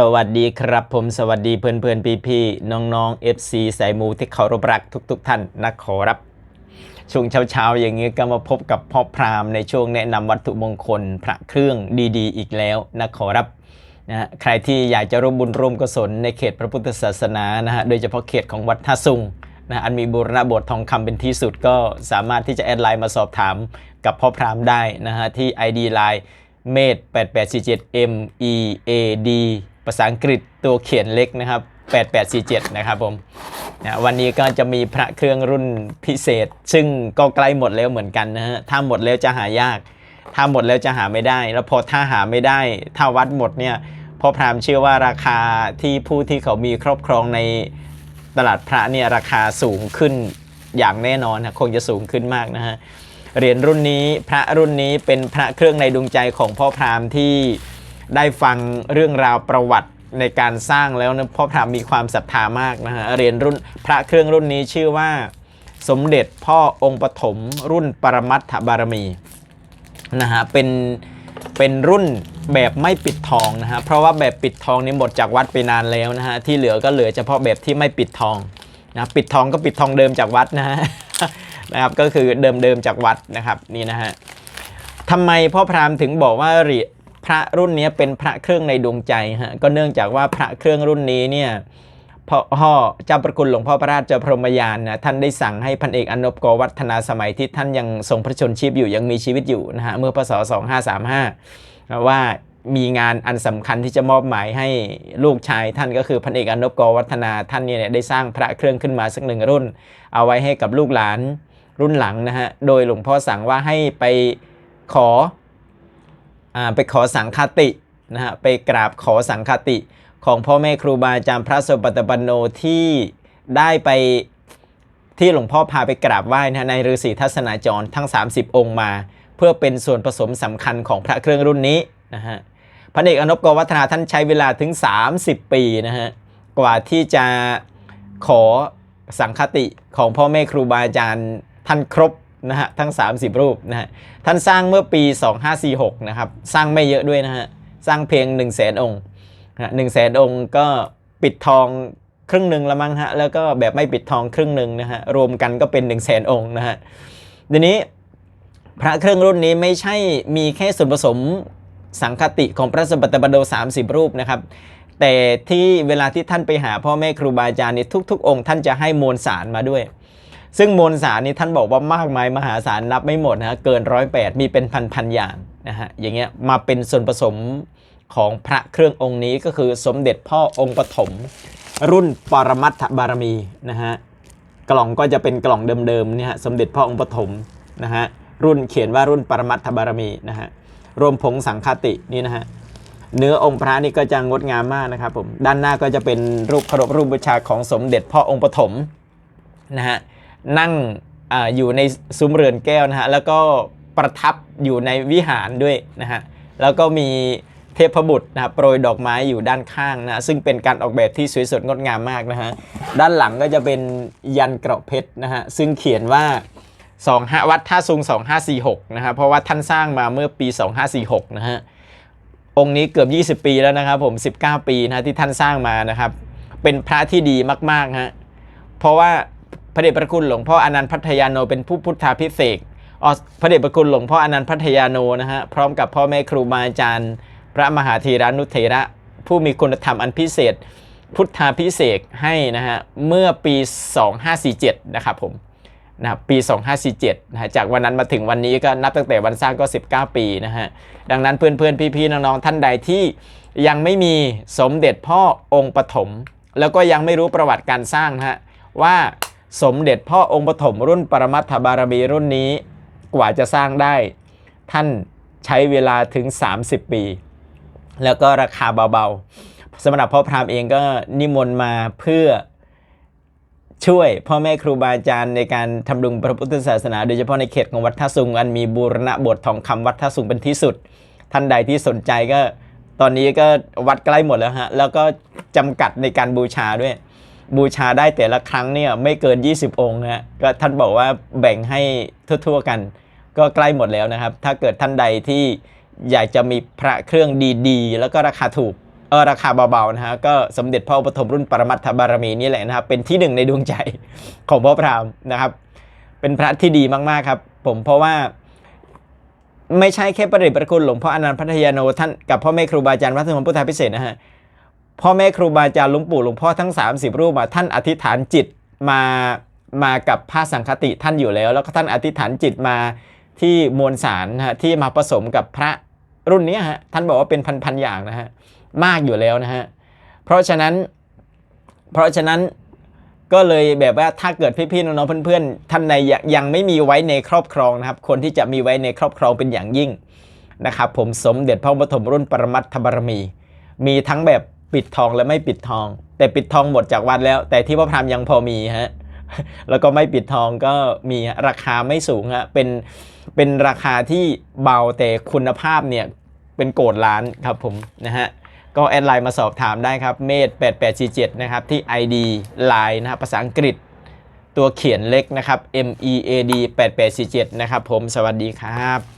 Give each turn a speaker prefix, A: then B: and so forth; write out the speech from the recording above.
A: สวัสดีครับผมสวัสดีเพื่อนเพื่อนพี่พี่ๆน้องๆ FC สายมูที่เคารพรักทุกๆท่านนะขอรับช่วงเช้าๆ อย่างนี้ก็มาพบกับพ่อพราหมณ์ในช่วงแนะนำวัตถุมงคลพระเครื่องดีๆ อีกแล้วนะขอรับนะใครที่อยากจะร่วมบุญร่วมกุศลในเขตพระพุทธศาสนานะฮะโดยเฉพาะเขตของวัดท่าซุงนะอันมีบูรณะโบสถ์ทองคำเป็นที่สุดก็สามารถที่จะแอดไลน์มาสอบถามกับพ่อพราหมณ์ได้นะฮะที่ ID Line เมด8847 M E A D ภาษาอังกฤษตัวเขียนเล็กนะครับ 8847 นะครับผมนะวันนี้ก็จะมีพระเครื่องรุ่นพิเศษ ซึ่งก็ใกล้หมดแล้วเหมือนกันนะฮะ ถ้าหมดแล้วจะหายาก ถ้าหมดแล้วจะหาไม่ได้ แล้วพอถ้าหาไม่ได้ ถ้าวัดหมดเนี่ยพ่อพรามเชื่อว่าราคาที่ผู้ที่เขามีครอบครองในตลาดพระเนี่ยราคาสูงขึ้นอย่างแน่นอนนะคงจะสูงขึ้นมากนะฮะเหรียญรุ่นนี้พระรุ่นนี้เป็นพระเครื่องในดวงใจของพ่อพรามที่ ได้ฟังเรื่องราวประวัติในการสร้างแล้วนะพ่อพรามมีความศรัทธามากนะฮะเรียญรุ่นพระเครื่องรุ่นนี้ชื่อว่า สมเด็จพ่อองค์ปฐมรุ่นปรมัตถบารมีนะฮะเป็นเป็นรุ่นแบบไม่ปิดทองนะฮะเพราะว่าแบบปิดทองนี่หมดจากวัดไปนานแล้วนะฮะที่เหลือก็เหลือเฉพาะแบบที่ไม่ปิดทองนะปิดทองก็ปิดทองเดิมจากวัดนะฮะนะครับก็คือเดิมๆจากวัดนะครับนี่นะฮะทำไมพ่อพราหมณ์ถึงบอกว่าเหรีย พระรุ่นนี้เป็นพระเครื่องในดวงใจฮะก็เนื่องจากว่าพระเครื่องรุ่นนี้เนี่ยพ่อเจ้าประคุณหลวงพ่อพระราชพรหมยานนะท่านได้สั่งให้พันเอกอนบกวัฒนาสมัยที่ท่านยังทรงพระชนชีพอยู่ยังมีชีวิตอยู่นะฮะเมื่อพศ 2535 ว่ามีงานอันสำคัญที่จะมอบหมายให้ลูกชายท่านก็คือพันเอกอนบกวัฒนาท่านเนี่ยได้สร้างพระเครื่องขึ้นมาสักหนึ่งรุ่น เอาไว้ให้กับลูกหลานรุ่นหลังนะฮะโดยหลวงพ่อสั่งว่าให้ไปขอ ไปขอสังฆตินะฮะไปกราบขอสังฆติของพ่อแม่ครูบาอาจารย์พระสุปฏิปันโนที่ได้ไปที่หลวงพ่อพาไปกราบไหว้นะในฤาษีทัศนาจรทั้ง 30 องค์มา เพื่อเป็นส่วนผสมสำคัญของพระเครื่องรุ่นนี้นะฮะพระเอกอนบกวัฒนาท่านใช้เวลาถึง 30 ปีนะฮะกว่าที่จะขอสังคติของพ่อแม่ครูบาอาจารย์ท่านครบ นะฮะทั้ง 30 รูปนะฮะท่านสร้างเมื่อปี 2546 นะครับ สร้างไม่เยอะด้วยนะฮะ สร้างเพียง 1 0 0 0 0แสนองค์นะหนึ่งแสนองค์ก็ปิดทองครึ่งหนึ่งละมั้งฮะ แล้วก็แบบไม่ปิดทองครึ่งหนึ่งนะฮะ รวมกันก็เป็น 1 0 0 0 0แสนองค์นะฮะทีนี้พระเครื่องรุ่นนี้ไม่ใช่มีแค่ส่วนผสมสังคติของพระสมบัติบด30 รูปนะครับ แต่ที่เวลาที่ท่านไปหาพ่อแม่ครูบาอาจารย์นี่ทุก ๆ องค์ท่านจะให้มวลสารมาด้วย ซึ่งมวลสารนี่ท่านบอกว่ามากมายมหาศาลนับไม่หมดนะฮะเกินร้อยแปดมีเป็นพันๆอย่างนะฮะอย่างเงี้ยมาเป็นส่วนผสมของพระเครื่ององค์นี้ก็คือสมเด็จพ่อองค์ปฐมรุ่นปรมัตถบารมีนะฮะกล่องก็จะเป็นกล่องเดิมๆเนี่ยฮะสมเด็จพ่อองค์ปฐมนะฮะรุ่นเขียนว่ารุ่นปรมัตถบารมีนะฮะรวมผงสังคตินี่นะฮะเนื้อองค์พระนี่ก็จะงดงามมากนะครับผมด้านหน้าก็จะเป็นรูปเคารพรูปบูชาของสมเด็จพ่อองค์ปฐมนะฮะ นั่งออยู่ในซุ้มเรือนแก้วนะฮะแล้วก็ประทับอยู่ในวิหารด้วยนะฮะแล้วก็มีเทพบุตรนะครับโปรยดอกไม้อยู่ด้านข้างนะซึ่งเป็นการออกแบบที่สวยสดงดงามมากนะฮะด้านหลังก็จะเป็นยันเกราะเพชรนะฮะซึ่งเขียนว่า25วัดท่าซุง 2546นะฮะเพราะว่าท่านสร้างมาเมื่อปี 2546นะฮะองค์นี้เกือบ 20 ปีแล้วนะครับผม 19 ปีนะที่ท่านสร้างมานะครับ เป็นพระที่ดีมากๆฮะเพราะว่า พระเดชพระคุณหลวงพ่ออนันต์พัทยาโนเป็นผู้พุทธาพิเศษกพระเดชพระคุณหลวงพ่ออนันต์พัทยาโนนะฮะพร้อมกับพ่อแม่ครูบาอาจารย์ พระมหาธีรานุเถระ ผู้มีคุณธรรมอันพิเศษ พุทธาพิเศษกให้นะฮะเมื่อปี 2547 นะครับผมนะครับปี 2547นะฮะจากวันนั้นมาถึงวันนี้ก็นับตั้งแต่วันสร้างก็ 19 ปีนะฮะดังนั้นเพื่อนๆ พี่ๆ น้องๆ ท่านใดที่ยังไม่มีสมเด็จพ่อองค์ปฐมแล้วก็ยังไม่รู้ประวัติการสร้างนะฮะว่า สมเด็จพ่อองค์ปฐมรุ่นปรมัตถบารมีรุ่นนี้กว่าจะสร้างได้ ท่านใช้เวลาถึง 30 ปี แล้วก็ราคาเบาๆสำหรับพ่อพราหมณ์เองก็นิมนต์มาเพื่อช่วยพ่อแม่ครูบาอาจารย์ในการทำรงพระพุทธศาสนา โดยเฉพาะในเขตของวัดท่าสุงอันมีบูรณะบสถ์ทองคำวัดท่าสุงเป็นที่สุด ท่านใดที่สนใจก็ตอนนี้ก็วัดใกล้หมดแล้วฮะ แล้วก็จำกัดในการบูชาด้วย บูชาได้แต่ละครั้งเนี่ยไม่เกิน 20 องค์นะฮะก็ท่านบอกว่าแบ่งให้ทั่วๆกัน ก็ใกล้หมดแล้วนะครับ ถ้าเกิดท่านใดที่อยากจะมีพระเครื่องดีๆ แล้วก็ราคาถูกเออราคาเบาๆนะฮะก็สมเด็จพระปฐมรุ่นปรมัตถบารมีนี่แหละนะครับ เป็นที่หนึ่งในดวงใจของพ่อพรามนะครับ เป็นพระที่ดีมากๆครับ ผมเพราะว่าไม่ใช่แค่ประเดชประคุณหลวงพ่ออนันต์พัทยาโนท่านกับพ่อแม่ครูบาอาจารย์วัดสมพุทธาพิเศษนะฮะ พ่อแม่ครูบาอาจารย์หลวงปู่หลวงพ่อทั้ง 30 รูปอะท่านอธิษฐานจิตมามากับผ้าสังคติท่านอยู่แล้ว แล้วก็ท่านอธิษฐานจิตมาที่มวลสารนะฮะที่มาผสมกับพระรุ่นนี้ฮะท่านบอกว่าเป็นพันๆอย่างนะฮะมากอยู่แล้วนะฮะเพราะฉะนั้น เพราะฉะนั้นก็เลยแบบว่าถ้าเกิดพี่ๆน้องๆเพื่อนๆท่านใดยังไม่มีไว้ในครอบครองนะครับ คนที่จะมีไว้ในครอบครองเป็นอย่างยิ่งนะครับ ผมสมเด็จพระปฐมรุ่นปรมัตถบารมี มีทั้งแบบ ปิดทองและไม่ปิดทอง แต่ปิดทองหมดจากวัดแล้ว แต่ที่พระพรามยังพอมีฮะแล้วก็ไม่ปิดทองก็มีราคาไม่สูงฮะเป็นเป็นราคาที่เบาแต่คุณภาพเนี่ยเป็นโกดล้านครับผมนะฮะก็แอดไลน์มาสอบถามได้ครับเมธ8847นะครับที่ ID Line นะครับภาษาอังกฤษตัวเขียนเล็กนะครับ M E A D 8847นะครับผมสวัสดีครับ